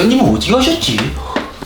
박사님은 어디 가셨지?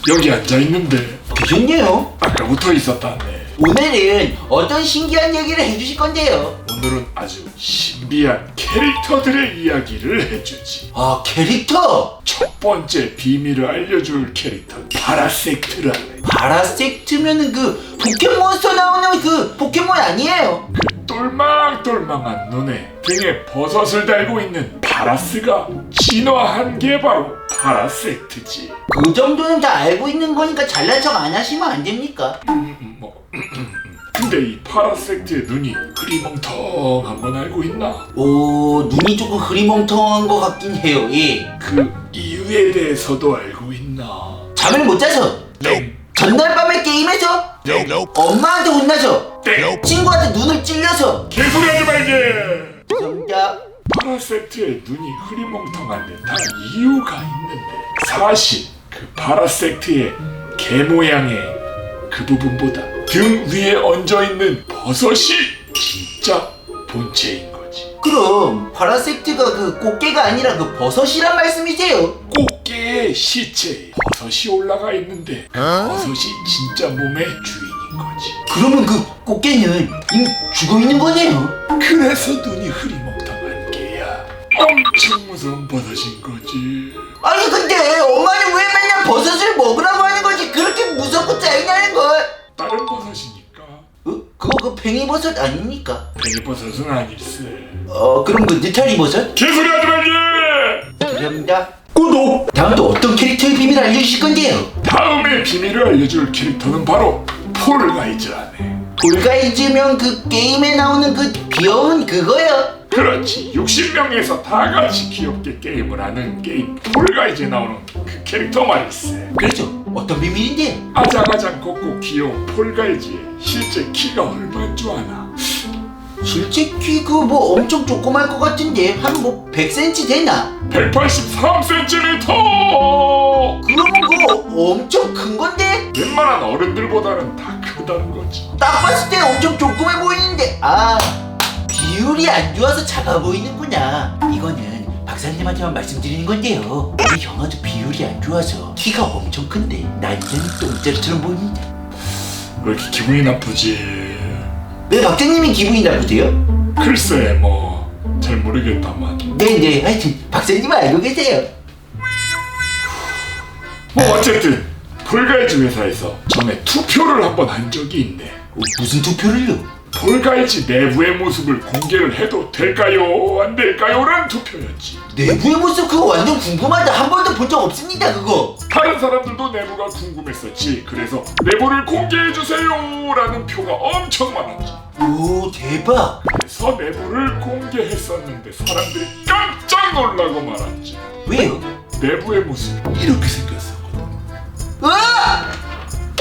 여기 앉아 있는데 계셨네요. 아까부터 있었다네. 오늘은 어떤 신기한 얘기를 해주실 건데요? 오늘은 아주 신비한 캐릭터들의 이야기를 해주지. 아 캐릭터 첫 번째 비밀을 알려줄 캐릭터 파라섹트라네. 파라섹트면은 그 포켓몬스터 나오는 그 포켓몬 아니에요? 그 똘망똘망한 눈에 등에 버섯을 달고 있는 파라스가 진화한 게 바로 파라섹트지. 그 정도는 다 알고 있는 거니까 잘난 척 안 하시면 안 됩니까? 음, 뭐. 근데 이 파라섹트의 눈이 흐리멍텅한 건 알고 있나? 오 눈이 조금 흐리멍텅한 것 같긴 해요. 예. 그 이유에 대해서도 알고 있나? 잠을 못 자서 땡. 전날 밤에 게임해서 엄마한테 혼나서 땡. 친구한테 눈을 찔려서 개소리 하지 말게. 정답 파라섹트의 눈이 흐리멍텅한 데 다 이유가 있는데 사실 그 파라섹트의 개 모양의 그 부분보다 등 위에 얹어 있는 버섯이 진짜 본체인 거지. 그럼 파라섹트가 그 꽃게가 아니라 그 버섯이란 말씀이세요? 꽃게의 시체에 버섯이 올라가 있는데 그 버섯이 진짜 몸의 주인인 거지. 그러면 그 꽃게는 이미 죽어 있는 거네요. 그래서 눈이 흐리멍텅한 게야. 엄청 무서운 버섯인 거지. 아니 근데 엄마는 왜 맨날 버섯을 먹으라고 하는 거지? 그렇게 무섭고 짜증나는 걸? 다른 버섯이니까. 어? 그거 그 팽이버섯 아닙니까? 팽이버섯은 아닐세. 어 그럼 그 느타리버섯? 개소리 하지 말게! 감사합니다. 구독! 다음 또 어떤 캐릭터의 비밀을 알려주실 건데요? 다음에 비밀을 알려줄 캐릭터는 바로 폴가이즈라네. 볼가이즈면 그 게임에 나오는 그 귀여운 그거요? 그렇지. 60명에서 다 같이 귀엽게 게임을 하는 게임 폴가이즈에 나오는 그 캐릭터 말일세. 그렇죠. 어떤 비밀인데요? 아장아장 걷고 귀여운 폴가이즈의 실제 키가 얼마인 줄 아나? 실제 키그뭐 엄청 조그말 것 같은데 한 뭐 100cm 되나? 183cm! 그러면 그거 엄청 큰 건데? 웬만한 어른들보다는 다 크다는 거지. 딱 봤을 때 엄청 조그매 보이는데 아 비율이 안 좋아서 작아 보이는구나 이거는 박사님한테만 말씀드리는 건데요 우리 형아도 비율이 안 좋아서 키가 엄청 큰데 난전 똥자루처럼 보입니다 왜 이렇게 기분이 나쁘지? 왜 박사님이 기분이 나쁘세요? 글쎄 뭐 잘 모르겠다만 네네 하여튼 박사님은 알고 계세요 뭐 어쨌든 폴가이즈 회사에서 전에 투표를 한 번 한 적이 있네 어, 무슨 투표를요? 폴가이즈 내부의 모습을 공개를 해도 될까요? 안 될까요? 라는 투표였지 내부의 모습 그거 완전 궁금하다 한 번도 본 적 없습니다 그거 다른 사람들도 내부가 궁금했었지 그래서 내부를 공개해 주세요 라는 표가 엄청 많았지 오 대박 그래서 내부를 공개했었는데 사람들이 깜짝 놀라고 말았지 왜요? 내부의 모습이 이렇게 생겼었거든 으아!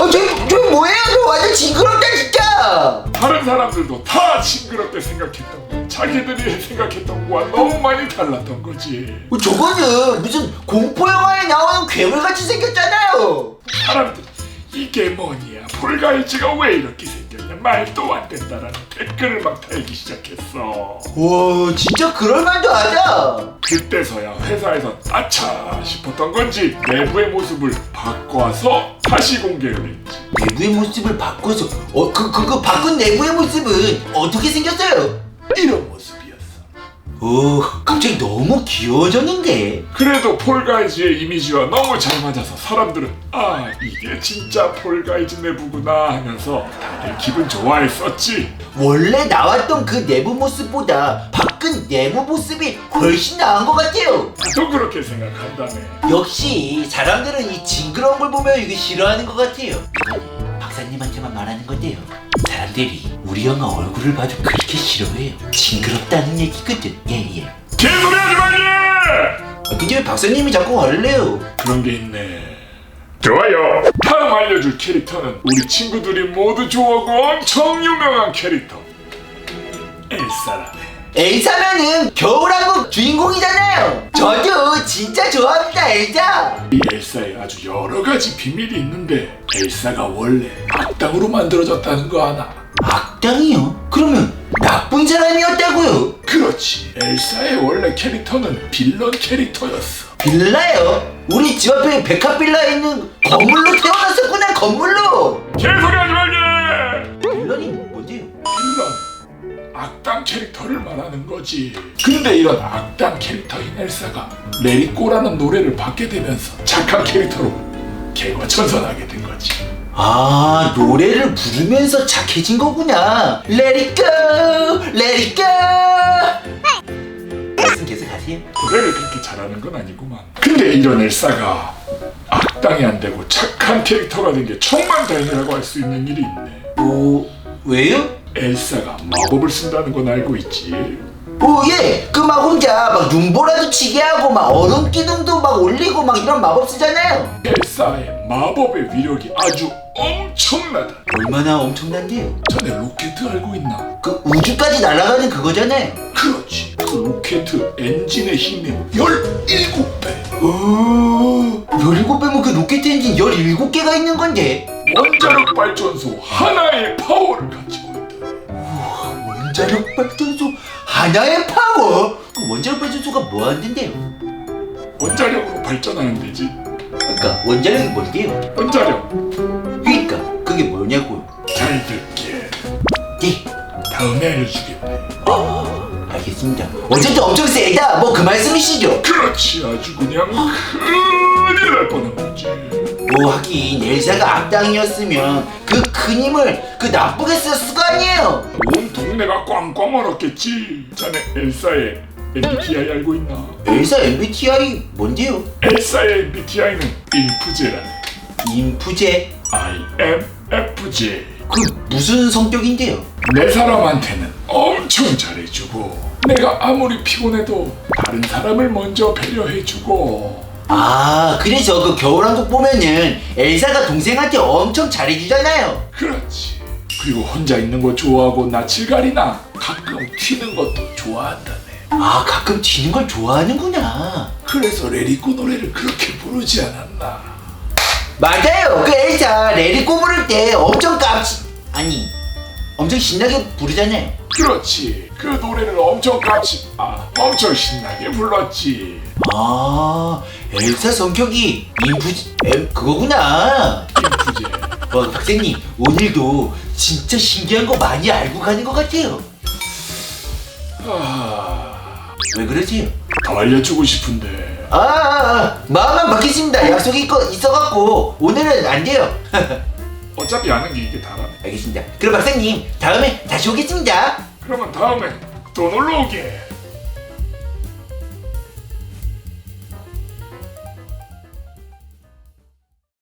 어, 저, 저 뭐예요? 저 완전 징그럽다 진짜 다른 사람들도 다 징그럽게 생각했던 거 자기들이 생각했던 거와 너무 많이 달랐던 거지 어, 저거는 무슨 공포 영화에 나오는 괴물같이 생겼잖아요. 사람들이 이게 뭐냐 폴가이즈가 왜 이렇게 생겼냐 말도 안 된다라는 댓글을 막 달기 시작했어 와, 진짜 그럴 만도 하다. 그때서야 회사에서 아차 싶었던 건지 내부의 모습을 바꿔서 다시 공개를 했지 내부의 모습을 바꿔서 어, 그, 그, 그 바꾼 내부의 모습은 어떻게 생겼어요? 이런 모습이었어 오, 갑자기 너무 귀여워졌는데. 그래도 폴가이즈의 이미지와 너무 잘 맞아서 사람들은 아 이게 진짜 폴가이즈 내부구나 하면서 다들 기분 좋아했었지 원래 나왔던 그 내부 모습보다 바 꾼 내부 모습이 훨씬 나은 것 같아요. 또 그렇게 생각한다네 역시 사람들은 이 징그러운 걸 보면 이게 싫어하는 것 같아요. 박사님한테만 말하는 건데요. 사람들이 우리 형아 얼굴을 봐도 그렇게 싫어해요. 징그럽다는 얘기거든. 예 예. 개소리 하지 말게 아, 근데 왜 박사님이 자꾸 화를 내요? 그런 게 있네 좋아요 다음 알려줄 캐릭터는 우리 친구들이 모두 좋아하고 엄청 유명한 캐릭터 엘사라네 엘사면은 겨울왕국 주인공이잖아요. 저도 진짜 좋아합니다, 엘사. 이 엘사에 아주 여러 가지 비밀이 있는데 엘사가 원래 악당으로 만들어졌다는 거 아나? 악당이요? 그러면 나쁜 사람이었다고요? 그렇지 엘사의 원래 캐릭터는 빌런 캐릭터였어 빌라요? 우리 집 앞에 백합빌라에 있는 건물로 태어났었구나 건물로 개소리 하 악당 캐릭터를 말하는 거지. 근데 이런 악당 캐릭터인 엘사가 레리꼬라는 노래를 받게 되면서 착한 캐릭터로 개과천선하게 된 거지. 아 노래를 부르면서 착해진 거구나. Let it go Let it go. 말씀 계속 하세요 노래를 그렇게 잘하는 건 아니구만. 근데 이런 엘사가 악당이 안 되고 착한 캐릭터가 된 게 천만다행이라고 할 수 있는 일이 있네. 오 왜요? 엘사가 마법을 쓴다는 건 알고 있지. 오예 그 막 혼자 막 눈보라도 치게 하고 막 얼음 기둥도 막 올리고 막 이런 마법 쓰잖아요. 엘사의 마법의 위력이 아주 엄청나다. 얼마나 엄청난데요? 자네 로켓 알고 있나? 그 우주까지 날아가는 그거잖아요. 그렇지. 그 로켓 엔진의 힘이 17배. 오 17배면 그 로켓 엔진 17개가 있는 건데? 원자력 발전소 하나의 파워를 가지고 원자력 발전소 하나의 파워? 그 원자력 발전소가 뭐 하는데요? 원자력으로 발전하는 데지 그러니까 원자력이 뭔데요? 원자력 그러니까 그게 뭐냐고요? 잘 듣게 네, 다음에 알려주겠네 아 알겠습니다. 어쨌든 엄청 세다. 뭐 그 말씀이시죠? 그렇지 아주 그냥 큰일 날 뻔한 거지 뭐 하긴 엘사가 악당이었으면 그 큰 힘을 그 나쁘게 썼을 거 아니에요. 온 동네가 꽝꽝 얼었겠지 자네 엘사의 MBTI 알고 있나? 엘사 MBTI 뭔데요? 엘사의 MBTI는 인프제라네 인프제. IMFJ 그 무슨 성격인데요? 내 사람한테는 엄청 잘해주고 내가 아무리 피곤해도 다른 사람을 먼저 배려해주고 아 그래서 그 겨울왕국 보면은 엘사가 동생한테 엄청 잘해주잖아요. 그렇지 그리고 혼자 있는 거 좋아하고 낯을가리나 가끔 튀는 것도 좋아한다네 아 가끔 튀는 걸 좋아하는구나. 그래서 레리코 노래를 그렇게 부르지 않았나 맞아요. 그 엘사 레리꼬 부를 때 엄청 깜찍 아니 엄청 신나게 부르잖아요. 그렇지 그 노래를 엄청 깜찍 아 엄청 신나게 불렀지 아 엘사 성격이 인프지 에, 그거구나. 인프제 와 박사님 오늘도 진짜 신기한 거 많이 알고 가는 것 같아요. 아, 왜 그러세요? 더 알려주고 싶은데 아, 아, 아 마음만 바뀌십니다. 약속이 있고 있어갖고 오늘은 안 돼요. 어차피 아는 게 이게 다라네 알겠습니다. 그럼 박사님 다음에 다시 오겠습니다. 그러면 다음에 또 놀러 오게